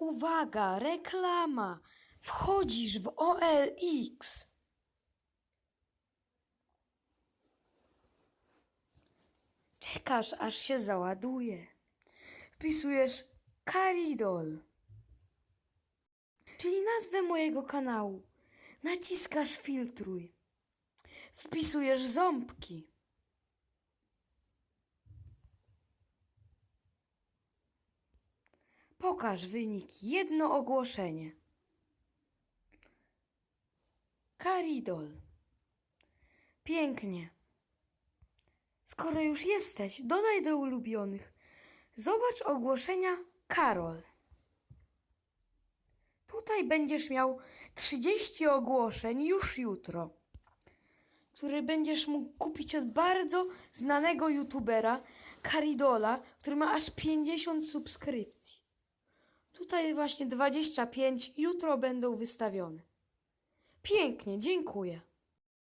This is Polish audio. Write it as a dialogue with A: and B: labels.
A: Uwaga, reklama! Wchodzisz w OLX. Czekasz, aż się załaduje. Wpisujesz Caridol, czyli nazwę mojego kanału. Naciskasz filtruj. Wpisujesz ząbki. Pokaż wyniki. Jedno ogłoszenie. Caridol. Pięknie. Skoro już jesteś, dodaj do ulubionych. Zobacz ogłoszenia Karol. Tutaj będziesz miał 30 ogłoszeń już jutro, które będziesz mógł kupić od bardzo znanego youtubera Karidola, który ma aż 50 subskrypcji. Tutaj właśnie 25, jutro będą wystawione. Pięknie, dziękuję.